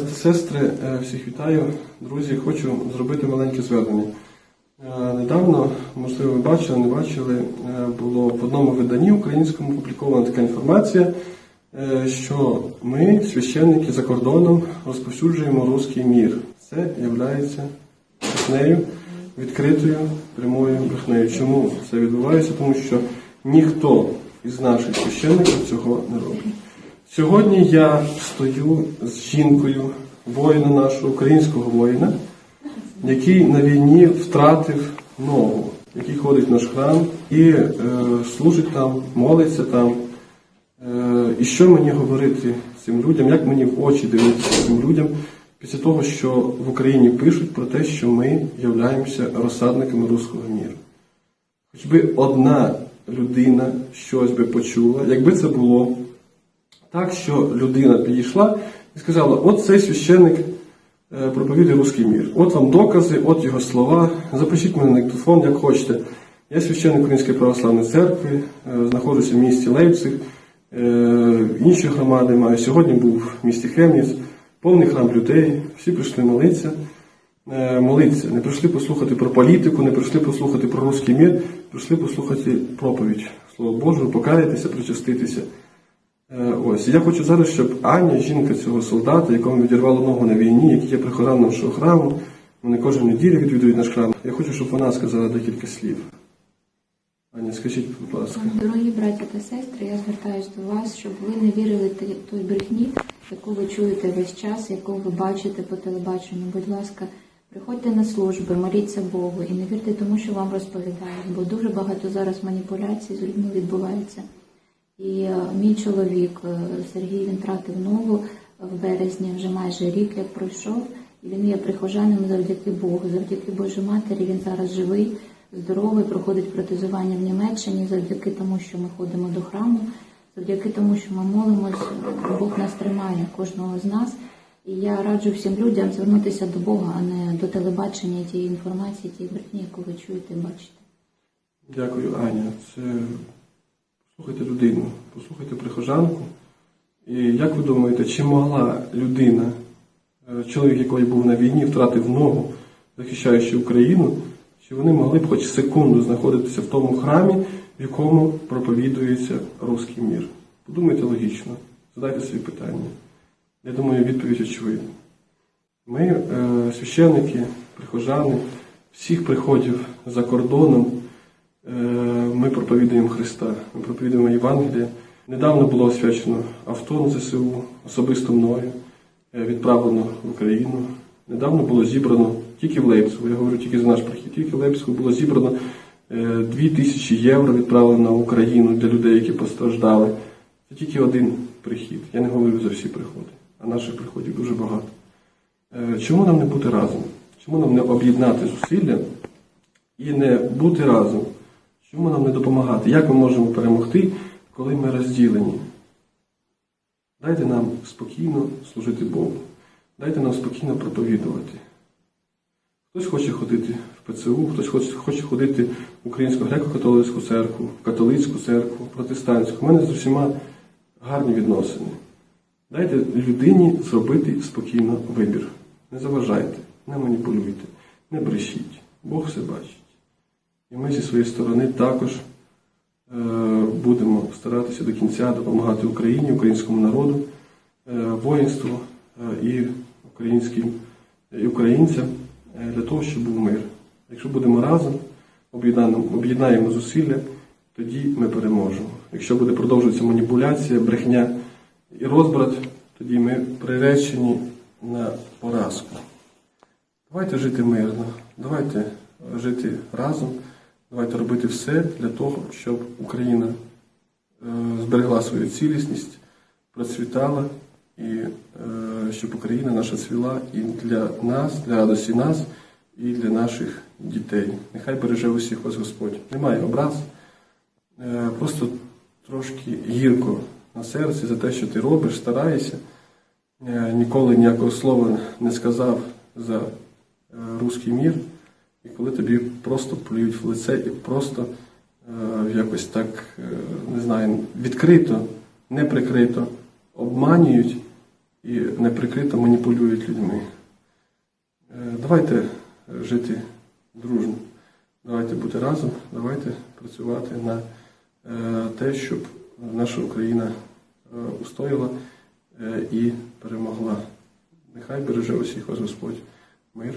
та сестри, е, всіх вітаю. Друзі, хочу зробити маленьке звернення. Е, Недавно, можливо, ви бачили, не бачили, е, було в одному виданні українському опублікована така інформація, що ми, священники за кордоном, розповсюджуємо руський мір. Це є брехнею, відкритою прямою брехнею. Чому це відбувається? Тому що ніхто із наших священників цього не робить. Сьогодні я стою з жінкою, воїна нашого, українського воїна, який на війні втратив ногу, який ходить в наш храм і е, служить там, молиться там. Е, і що мені говорити цим людям, як мені в очі дивитися цим людям після того, що в Україні пишуть про те, що ми являємося розсадниками руського міру. Хоч би одна людина щось би почула, якби це було так, що людина підійшла і сказала: от цей священник е, проповідує руський мір. От вам докази, от його слова. Запишіть мене на диктофон, як хочете. Я священник Української православної церкви, е, знаходжуся в місті Лейпциг, е, інші громади маю. Сьогодні був в місті Хемніц, повний храм людей, всі прийшли молитися. Молитися. Не прийшли послухати про політику, не прийшли послухати про руський мір, прийшли послухати проповідь Слово Боже, покаятися, причаститися. Е, Ось я хочу зараз, щоб Аня, жінка цього солдата, якому відірвало ногу на війні, який є прихожан нашого храму, вони кожну неділю відвідують наш храм. Я хочу, щоб вона сказала декілька слів. Аня, скажіть, будь ласка. Дорогі браті та сестри, я звертаюся до вас, щоб ви не вірили той брехні, яку ви чуєте весь час, яку ви бачите по телебаченню. Будь ласка, приходьте на служби, моліться Богу і не вірте тому, що вам розповідають, бо дуже багато зараз маніпуляцій з людьми відбувається. І е, мій чоловік е, Сергій він втратив ногу в березні, вже майже рік як пройшов. І він є прихожаним завдяки Богу, завдяки Божій Матері. Він зараз живий, здоровий, проходить протезування в Німеччині, завдяки тому, що ми ходимо до храму, завдяки тому, що ми молимось, Бог нас тримає, кожного з нас. І я раджу всім людям звернутися до Бога, а не до телебачення тієї інформації, тієї брехні, яку ви чуєте і бачите. Дякую, Аня. Це послухайте людину, послухайте прихожанку. І як ви думаєте, чи могла людина, е, чоловік, який був на війні, втратив ногу, захищаючи Україну, чи вони могли б хоч секунду знаходитися в тому храмі, в якому проповідується руський мір? Подумайте логічно, задайте собі питання. Я думаю, відповідь очевидна. Ми, е, священники, прихожани, всіх приходів за кордоном, ми проповідуємо Христа, ми проповідуємо Євангеліє. Недавно було освячено авто на ЗСУ, особисто мною, е, відправлено в Україну. Недавно було зібрано тільки в Лейпцигу, я говорю тільки за наш прихід, тільки в Лейпцигу було зібрано 2 тисячі євро відправлено в Україну для людей, які постраждали. Це тільки один прихід. Я не говорю за всі приходи, а наших приходів дуже багато. Е, Чому нам не бути разом? Чому нам не об'єднати зусилля і не бути разом? Чому нам не допомагати? Як ми можемо перемогти, коли ми розділені? Дайте нам спокійно служити Богу. Дайте нам спокійно проповідувати. Хтось хоче ходити в ПЦУ, хтось хоче, хоче ходити в Українську греко-католицьку церкву, в католицьку церкву, протестантську. У мене з усіма гарні відносини. Дайте людині зробити спокійно вибір. Не заважайте, не маніпулюйте, не брешіть. Бог все бачить. І ми зі своєї сторони також е, будемо старатися до кінця допомагати Україні, українському народу, е, воїнству е, і українським і українцям для того, щоб був мир. Якщо будемо разом, об'єднаємо зусилля, тоді ми переможемо. Якщо буде продовжуватися маніпуляція, брехня і розбрат, тоді ми приречені на поразку. Давайте жити мирно, давайте жити разом, давайте робити все для того, щоб Україна е, зберегла свою цілісність, процвітала і е, щоб Україна наша цвіла і для нас, для радості нас, і для наших дітей. Нехай береже усіх вас Господь. Немає образ, е, просто трошки гірко на серці за те, що ти робиш, стараєшся. Ніколи ніякого слова не сказав за руський мір, і коли тобі просто плюють в лице і просто е, якось так, е, не знаю, відкрито, неприкрито обманюють, і неприкрито маніпулюють людьми. Е, Давайте жити дружно, давайте бути разом, давайте працювати на е, те, щоб наша Україна е, устояла е, і перемогла. Нехай береже усіх вас Господь. Мир,